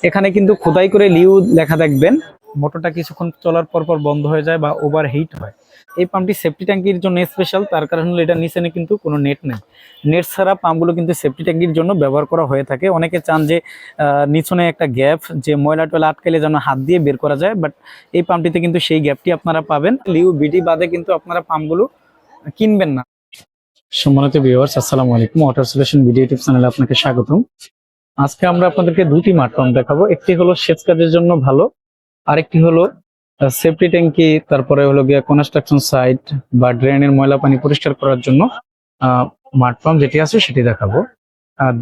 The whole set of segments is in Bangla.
এখানে কিন্তু খোদাই করে লিউ লেখা দেখবেন। মোটরটা কিছুক্ষণ চলার পর পর বন্ধ হয়ে যায় বা ওভার হিট হয়। এই পাম্পটি সেফটি ট্যাঙ্কির জন্য স্পেশাল তার কারণ হলো এটা নিচে কিন্তু কোনো নেট নেই। নেট ছাড়া পাম্পগুলো কিন্তু সেফটি ট্যাঙ্কির জন্য ব্যবহার করা হয়ে থাকে। অনেকে চান যে আহ, নিচনে একটা গ্যাপ যে ময়লা টয়লা আটকালে যেন হাত দিয়ে বের করা যায় বাট এই পাম্পটিতে কিন্তু সেই গ্যাপটি আপনারা পাবেন। লিউ বিডি বাদে কিন্তু আপনারা পাম্পগুলো কিনবেন না। সম্মানিত ভিউয়ার্স আসসালামু আলাইকুম। ওয়াটার সলিউশন ভিডিও ইউটিউব চ্যানেলে আপনাকে স্বাগতম। আজকে আমরা আপনাদেরকে দুটি মাঠ পাম্প দেখাবো। একটি হলো সেচ কাজের জন্য ভালো, আরেকটি হলো সেফটি ট্যাঙ্কি তারপরে হলো গিয়া কনস্ট্রাকশন সাইট বা ড্রেনের ময়লা পানি পরিষ্কার করার জন্য মাঠ পাম্প যেটি আছে সেটি দেখাবো।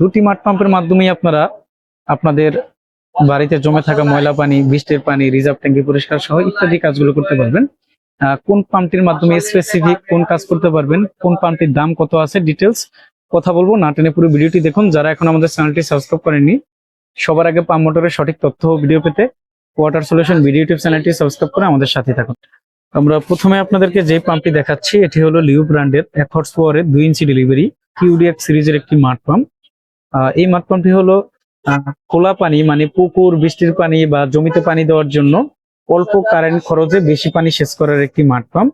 দুটি মাঠ পাম্পের মাধ্যমেই আপনারা আপনাদের বাড়িতে জমে থাকা ময়লা পানি, বৃষ্টির পানি রিজার্ভ ট্যাঙ্কি পরিষ্কার সহ ইত্যাদি কাজগুলো করতে পারবেন। কোন পাম্পটির মাধ্যমে স্পেসিফিক কোন কাজ করতে পারবেন, কোন পাম্পটির দাম কত আছে ডিটেলস কথা বলব, না টেনে পুরো ভিডিওটি দেখুন। যারা এখন আমাদের চ্যানেলটি সাবস্ক্রাইব করেননি, সবার আগে পাম্প মোটরের সঠিক তথ্য ভিডিও পেতে ওয়াটার সলিউশন ভিডিও ইউটিউব চ্যানেলটি সাবস্ক্রাইব করে আমাদের সাথে থাকুন। আমরা প্রথমে আপনাদেরকে যে পাম্পটি দেখাচ্ছি, এটি হলো লিউ ব্র্যান্ডের এক হর্স পাওয়ারের দুই ইঞ্চি ডেলিভারি কিউডিএফ সিরিজের একটি মাঠ পাম্প। এই মাঠ পাম্পটি হলো খোলা পানি মানে পুকুর, বৃষ্টির পানি বা জমিতে পানি দেওয়ার জন্য অল্প কারেন্ট খরচে বেশি পানি সেচ করার একটি মাঠ পাম্প।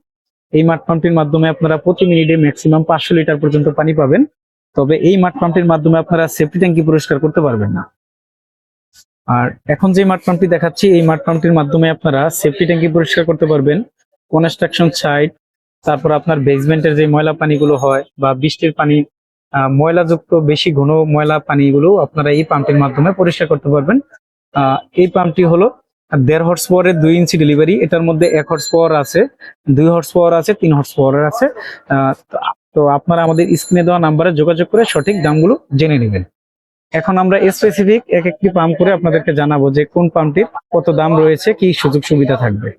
এই মাঠ পাম্পটির মাধ্যমে আপনারা প্রতি মিনিটে ম্যাক্সিমাম পাঁচশো লিটার পর্যন্ত পানি পাবেন। তবে এই মাঠ পাম্পটির মাধ্যমে আপনারা সেফটি ট্যাঙ্কি পরিষ্কার করতে পারবেন না। আর এখন যে মাঠ পাম্পটি দেখাচ্ছি, এই মাঠ পাম্পটির মাধ্যমে আপনারা সেফটি ট্যাঙ্কি পরিষ্কার করতে পারবেন। কনস্ট্রাকশন সাইট তারপর আপনার বেসমেন্টের যে ময়লা পানিগুলো হয় বা বৃষ্টির পানি ময়লাযুক্ত বেশি ঘন ময়লা পানিগুলো আপনারা এই পাম্পটির মাধ্যমে পরিষ্কার করতে পারবেন। এই পাম্পটি হলো দেড় হর্স পাওয়ারের দুই ইঞ্চি ডেলিভারি এটার মধ্যে এক হর্স পাওয়ার আছে, দুই হর্স পাওয়ার আছে, তিন হর্স পাওয়ার আছে তো- আপনারা আমাদের স্ক্রিনে দেওয়া নাম্বারে যোগাযোগ করে সঠিক দামগুলো জেনে নেবেন। এখন আমরা স্পেসিফিক এক একটি পাম্প করে আপনাদেরকে জানাব যে কোন পাম্পটির কত দাম রয়েছে, কি সুযোগ সুবিধা থাকবে।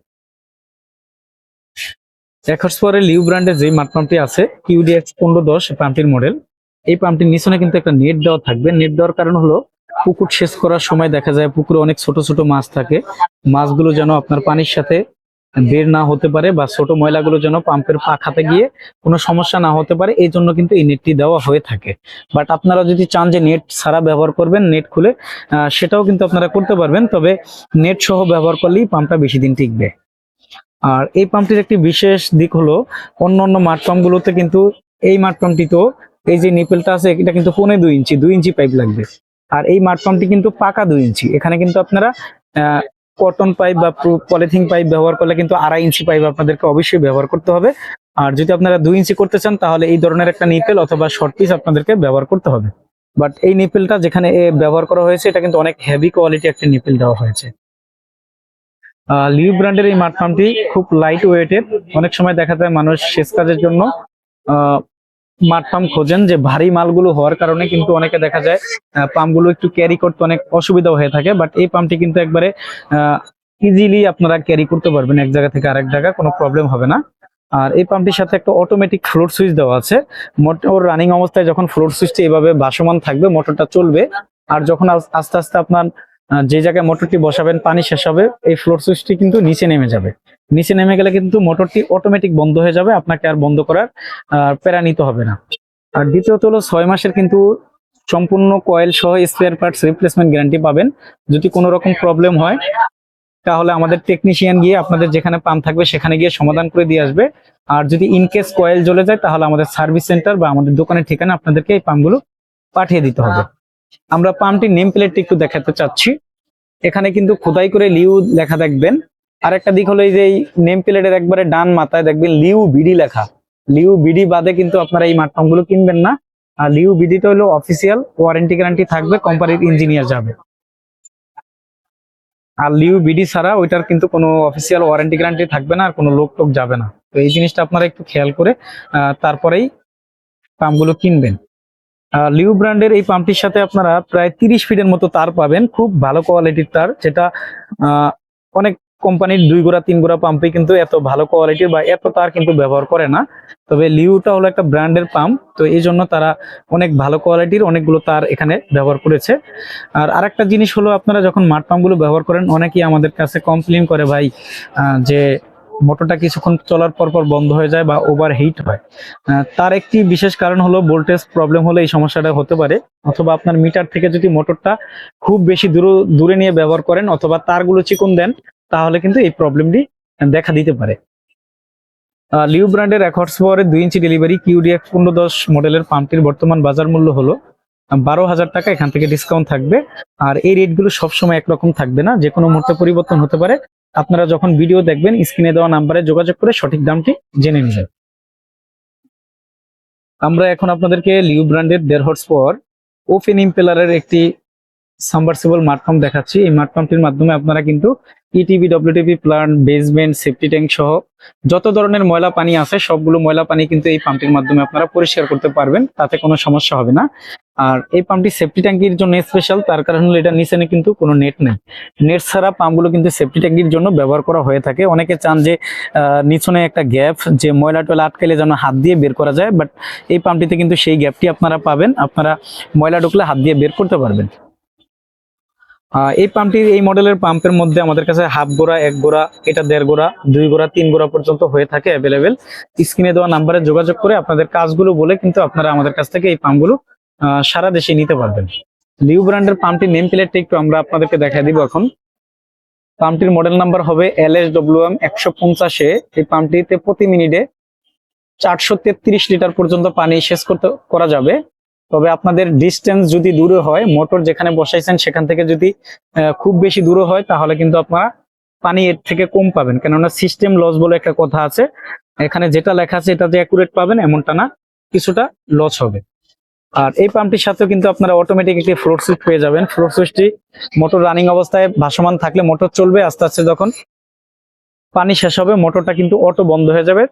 এক হর্স পাওয়ারের লিউ ব্র্যান্ডের যে মাঠ পাম্পটি আছে কিউডিএক্স পনেরো দশ পাম্পটির মডেল এই পাম্পটির নিচনে কিন্তু একটা নেট দেওয়া থাকবে। নেট দেওয়ার কারণ হলো পুকুর শেষ করার সময় দেখা যায় পুকুরে অনেক ছোট ছোট মাছ থাকে। মাছগুলো যেন আপনার পানির সাথে বের না হতে পারে বা ছোট ময়লাগুলো যেন পাম্পের পাখাতে গিয়ে কোনো সমস্যা না হতে পারে, এই জন্য কিন্তু এই নেটটি দেওয়া হয়ে থাকে। বাট আপনারা যদি চান যে নেট ছাড়া ব্যবহার করবেন, নেট খুলে সেটাও কিন্তু আপনারা করতে পারবেন, তবে নেট সহ ব্যবহার করলেই পাম্পটা বেশি দিন টিকবে। আর এই পাম্পটির একটি বিশেষ দিক হলো অন্য অন্য মাঠ পাম্পগুলোতে কিন্তু এই মাঠ পাম্পটিতেও এই যে নিপেলটা আছে, এটা কিন্তু পৌনে দুই ইঞ্চি দুই ইঞ্চি পাইপ লাগবে। আর এই মাঠ পাম্পটি কিন্তু পাকা দুই ইঞ্চি, এখানে কিন্তু আপনারা কটন পাইপ বা পলিথিন পাইপ ব্যবহার করলে কিন্তু আড়াই ইঞ্চি পাইপ আপনাদেরকে অবশ্যই ব্যবহার করতে হবে। আর যদি আপনারা দুই ইঞ্চি করতে চান, তাহলে এই ধরনের একটা নিপেল অথবা শর্ট পিস আপনাদেরকে ব্যবহার করতে হবে। বাট এই নিপেলটা যেখানে ব্যবহার করা হয়েছে, এটা কিন্তু অনেক হেভি কোয়ালিটি একটা নিপেল দেওয়া হয়েছে। লিউ ব্র্যান্ডের এই মাঠ খুব লাইট ওয়েটের অনেক সময় দেখা যায় মানুষ সেচ কাজের জন্য মাঠ পাম্প খোঁজেন যে ভারী মালগুলো হওয়ার কারণে কিন্তু অনেকে দেখা যায় পাম্পগুলো একটু ক্যারি করতে অনেক অসুবিধা হয়ে থাকে বাট এই পাম্পটি কিন্তু একবারে ইজিলি আপনারা ক্যারি করতে পারবেন এক জায়গা থেকে আরেক জায়গা, কোনো প্রবলেম হবে না। আর এই পাম্পটির সাথে একটা অটোমেটিক ফ্লোর সুইচ দেওয়া আছে। মোটর রানিং অবস্থায় যখন ফ্লোর সুইচটি এভাবে ভাসমান থাকবে, মোটরটা চলবে। আর যখন আস্তে আস্তে আপনার যে জায়গায় মোটরটি বসাবেন, পানি শেষ হবে, এই ফ্লোর সুইচটি কিন্তু নিচে নেমে যাবে। নিচে নেমে গেলে কিন্তু মোটরটি অটোমেটিক বন্ধ হয়ে যাবে, আপনাকে আর বন্ধ করার প্যারা নিতে হবে না। আর দ্বিতীয়ত হলো ছয় মাসের কিন্তু সম্পূর্ণ কয়েল সহ স্পেয়ার পার্টস রিপ্লেসমেন্ট গ্যারান্টি পাবেন। যদি কোনো রকম প্রবলেম হয়, তাহলে আমাদের টেকনিশিয়ান গিয়ে আপনাদের যেখানে পাম্প থাকবে, সেখানে গিয়ে সমাধান করে দিয়ে আসবে। আর যদি ইনকেস কয়েল জ্বলে যায়, তাহলে আমাদের সার্ভিস সেন্টার বা আমাদের দোকানের ঠিকানা আপনাদেরকে এই পাম্পগুলো পাঠিয়ে দিতে হবে। আমরা পাম্পটির নেম প্লেটটি একটু দেখাতে চাচ্ছি। এখানে কিন্তু খোদাই করে লিউ লেখা দেখবেন। আর একটা দিক হলো এই যে নেম প্লেটের একবারে ডান মাথায় দেখবেন লিউ বিডি লেখা। লিউ বিডি বাদে কিন্তু আপনারা এই মাঠ পাম্পগুলো কিনবেন না। আর লিউ বিডিটা হলো অফিসিয়াল, ওয়ারেন্টি গ্যারান্টি থাকবে, কোম্পানির ইঞ্জিনিয়ার যাবে। আর লিউ বিডি ছাড়া ওইটার কিন্তু কোনো অফিসিয়াল ওয়ারেন্টি গ্যারান্টি থাকবে না, আর কোনো লোক টোক যাবে না। তো এই জিনিসটা আপনারা একটু খেয়াল করে তারপরেই পাম্পগুলো কিনবেন। লিউ ব্র্যান্ডের এই পাম্পটির সাথে আপনারা প্রায় তিরিশ ফিটের মতো তার পাবেন। খুব ভালো কোয়ালিটির তার, যেটা অনেক কোম্পানির দুই গোড়া, তিন গোড়া পাম্পে কিন্তু এত ভালো কোয়ালিটির বা এত তার কিন্তু ব্যবহার করে না। তবে লিউটা হলো একটা ব্র্যান্ডের পাম্প, তো এই জন্য তারা অনেক ভালো কোয়ালিটির অনেকগুলো তার এখানে ব্যবহার করেছে। আর আরেকটা জিনিস হলো, আপনারা যখন মাঠ পাম্পগুলো ব্যবহার করেন, অনেকেই আমাদের কাছে কমপ্লেন করে, ভাই যে মোটরটা কিছুক্ষণ চলার পর পর বন্ধ হয়ে যায় বা ওভার হিট হয়। তার একটি বিশেষ কারণ হলো ভোল্টেজ প্রবলেম হলে এই সমস্যাটা হতে পারে। অথবা আপনার মিটার থেকে যদি মোটরটা খুব বেশি দূর, দূরে নিয়ে ব্যবহার করেন অথবা তারগুলো চিকন দেন, তাহলে কিন্তু এই প্রবলেমটি দেখা দিতে পারে। লিউ ব্র্যান্ডের এক হর্স পাওয়ারের দুই ইঞ্চি ডেলিভারি কিউডিএক্স পনেরো দশ মডেলের পাম্পটির বর্তমান বাজার মূল্য হলো বারো হাজার টাকা। এখান থেকে ডিসকাউন্ট থাকবে। আর এই রেটগুলো সবসময় একরকম থাকবে না। যে কোনো মুহূর্তে পরিবর্তন হতে পারে। আপনারা যখন ভিডিও দেখবেন স্ক্রিনে দেওয়া নাম্বারে যোগাযোগ করে সঠিক দামটি জেনে নেবেন। আমরা এখন আপনাদেরকে লিউ ব্র্যান্ডের দেড় হর্স পর ওপেন ইম্পেলারের একটি সাবমার্সিবল মাঠ পাম্প দেখাচ্ছি। এই মাঠ পাম্পটির মাধ্যমে আপনারা কিন্তু ETV WTV plant basement safety tank সহ যত ধরনের ময়লা পানি আছে, সবগুলো ময়লা পানি কিন্তু এই পাম্পটির মাধ্যমে আপনারা পরিষ্কার করতে পারবেন, তাতে কোনো সমস্যা হবে না। আর এই পাম্পটি সেফটি ট্যাঙ্কির জন্য স্পেশাল তার কারণ হলো এটা নিচে কিন্তু কোনো নেট নেই। নেট ছাড়া পাম্পগুলো কিন্তু সেফটি ট্যাঙ্কির জন্য ব্যবহার করা হয়ে থাকে। অনেকে চান যে নিচনে একটা গ্যাপ যে ময়লা টয়লা আটকালে যেন হাত দিয়ে বের করা যায় বাট এই পাম্পটিতে কিন্তু সেই গ্যাপটি আপনারা পাবেন। আপনারা ময়লা ঢুকলে হাত দিয়ে বের করতে পারবেন। এই পাম্পটির এই মডেলের পাম্পের মধ্যে আমাদের কাছে হাফ গোড়া, এক গোড়া, এটা দেড় গোড়া, দুই গোড়া, তিন গোড়া পর্যন্ত হয়ে থাকে অ্যাভেলেবেল স্ক্রিনে দেওয়া নাম্বারে যোগাযোগ করে আপনাদের কাজগুলো বলে কিন্তু আপনারা আমাদের কাছ থেকে এই পাম্পগুলো সারা দেশে নিতে পারবেন। লিউ ব্র্যান্ডের পাম্পটির নেম প্লেটটা একটু আমরা আপনাদেরকে দেখা দিব এখন। পাম্পটির মডেল নাম্বার হবে এল এস ডব্লিউ এম একশো পঞ্চাশে। এই পাম্পটিতে প্রতি মিনিটে চারশো তেত্রিশ লিটার পর্যন্ত পানি শেষ করতে, করা যাবে। তবে আপনাদের ডিস্টেন্স যদি দূরে হয় মোটর যেখানে বসাইছেন সেখান থেকে যদি খুব বেশি দূরে হয়, তাহলে কিন্তু আপনারা পানি এর থেকে কম পাবেন। কেননা সিস্টেম লস বলে একটা কথা আছে। এখানে যেটা লেখা আছে, এটা যে অ্যাকুরেট পাবেন, এমনটা না। কিছুটা লস হবে। আর এই পাম্পটির সাথেও কিন্তু আপনারা অটোমেটিক একটি ফ্লোর সুইচ পেয়ে যাবেন। ফ্লোর সুইচটি মোটর রানিং অবস্থায় ভাসমান থাকলে মোটর চলবে, আস্তে আস্তে যখন পানি শেষ হবে মোটরটা কিন্তু অটো বন্ধ হয়ে যাবে।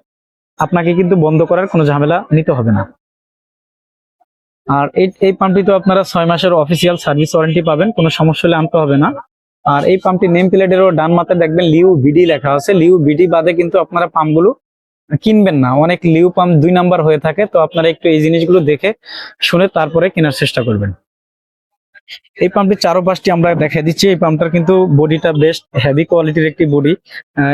আপনাকে কিন্তু বন্ধ করার কোনো ঝামেলা নিতে হবে না। আর এই এই পাম্পটি তো আপনারা ছয় মাসের অফিসিয়াল সার্ভিস ওয়ারেন্টি পাবেন, কোনো সমস্যা হলে আনতে হবে না। আর এই পাম্পটি নেম প্লেটেরও ডান মাথায় দেখবেন, লিউ বিডি লেখা আছে। লিউ বিডি বাদে কিন্তু আপনারা পাম্পগুলো কিনবেন না। অনেক লিউ পাম্প দুই নাম্বার হয়ে থাকে, তো আপনারা একটু এই জিনিসগুলো দেখে শুনে তারপরে কেনার চেষ্টা করবেন। এই পাম্পটির চারো পাশটি আমরা দেখা দিচ্ছি। এই পাম্পটার কিন্তু বডিটা বেস্ট হেভি কোয়ালিটির একটি বডি।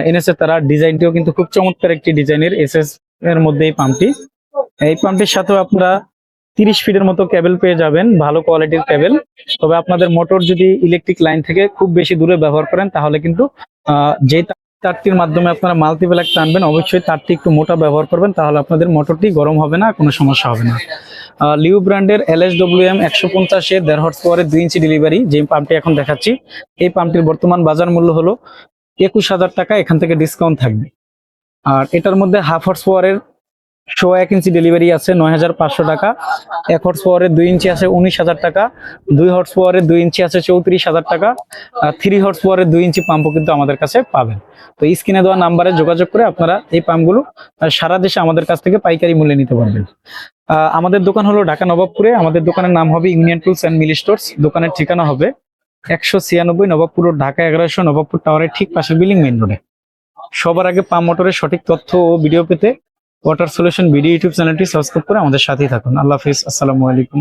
এনেছে তারা ডিজাইনটিও কিন্তু খুব চমৎকার একটি ডিজাইনের এসএস এর মধ্যে এই পাম্পটি। এই পাম্পটির সাথেও আপনারা তিরিশ ফিটের মতো কেবল পেয়ে যাবেন, ভালো কোয়ালিটির কেবল তবে আপনাদের মোটর যদি ইলেকট্রিক লাইন থেকে খুব বেশি দূরে ব্যবহার করেন, তাহলে কিন্তু যে তার- তারটির মাধ্যমে আপনারা মাল্টিপ্লাক টানবেন, অবশ্যই তারটি একটু মোটা ব্যবহার করবেন, তাহলে আপনাদের মোটরটি গরম হবে না, কোনো সমস্যা হবে না। লিউ ব্র্যান্ডের এল এস ডব্লিউ এম একশো পঞ্চাশের দেড় হর্স পাওয়ারের দুই ইঞ্চি ডেলিভারি যে পাম্পটি এখন দেখাচ্ছি, এই পাম্পটির বর্তমান বাজার মূল্য হলো একুশ হাজার টাকা, এখান থেকে ডিসকাউন্ট থাকবে। আর এটার মধ্যে হাফ হর্স পাওয়ারের শো এক ইঞ্চি ডেলিভারি আছে নয় হাজার পাঁচশো টাকা। এক হর্স পাওয়ারের দুই ইঞ্চি আছে উনিশ হাজার টাকা। দুই হর্স পাওয়ারের দুই ইঞ্চি আছে চৌত্রিশ হাজার টাকা। আর থ্রি হর্স পাওয়ারের দুই ইঞ্চি পাম্পও কিন্তু আমাদের কাছে পাবেন। তো স্ক্রিনে দেওয়া নাম্বারে যোগাযোগ করে আপনারা এই পাম্পগুলো সারা দেশে আমাদের কাছ থেকে পাইকারি মূল্যে নিতে পারবেন। আমাদের দোকান হলো ঢাকা নবাবপুরে। আমাদের দোকানের নাম হবে union tools and Mili stores. দোকানের ঠিকানা হবে একশো ছিয়ানব্বই নবাবপুর ঢাকা এগারোশো নবাবপুর টাওয়ারের ঠিক পাশের বিল্ডিং মেন রোডে সবার আগে পাম্প মোটরের সঠিক তথ্য ও ভিডিও পেতে ওয়াটার সলিউশন ভিডিও ইউটিউব চ্যানেলটি সাবস্ক্রাইব করে আমাদের সাথেই থাকুন। আল্লাহ হাফিজ। আসসালামু আলাইকুম।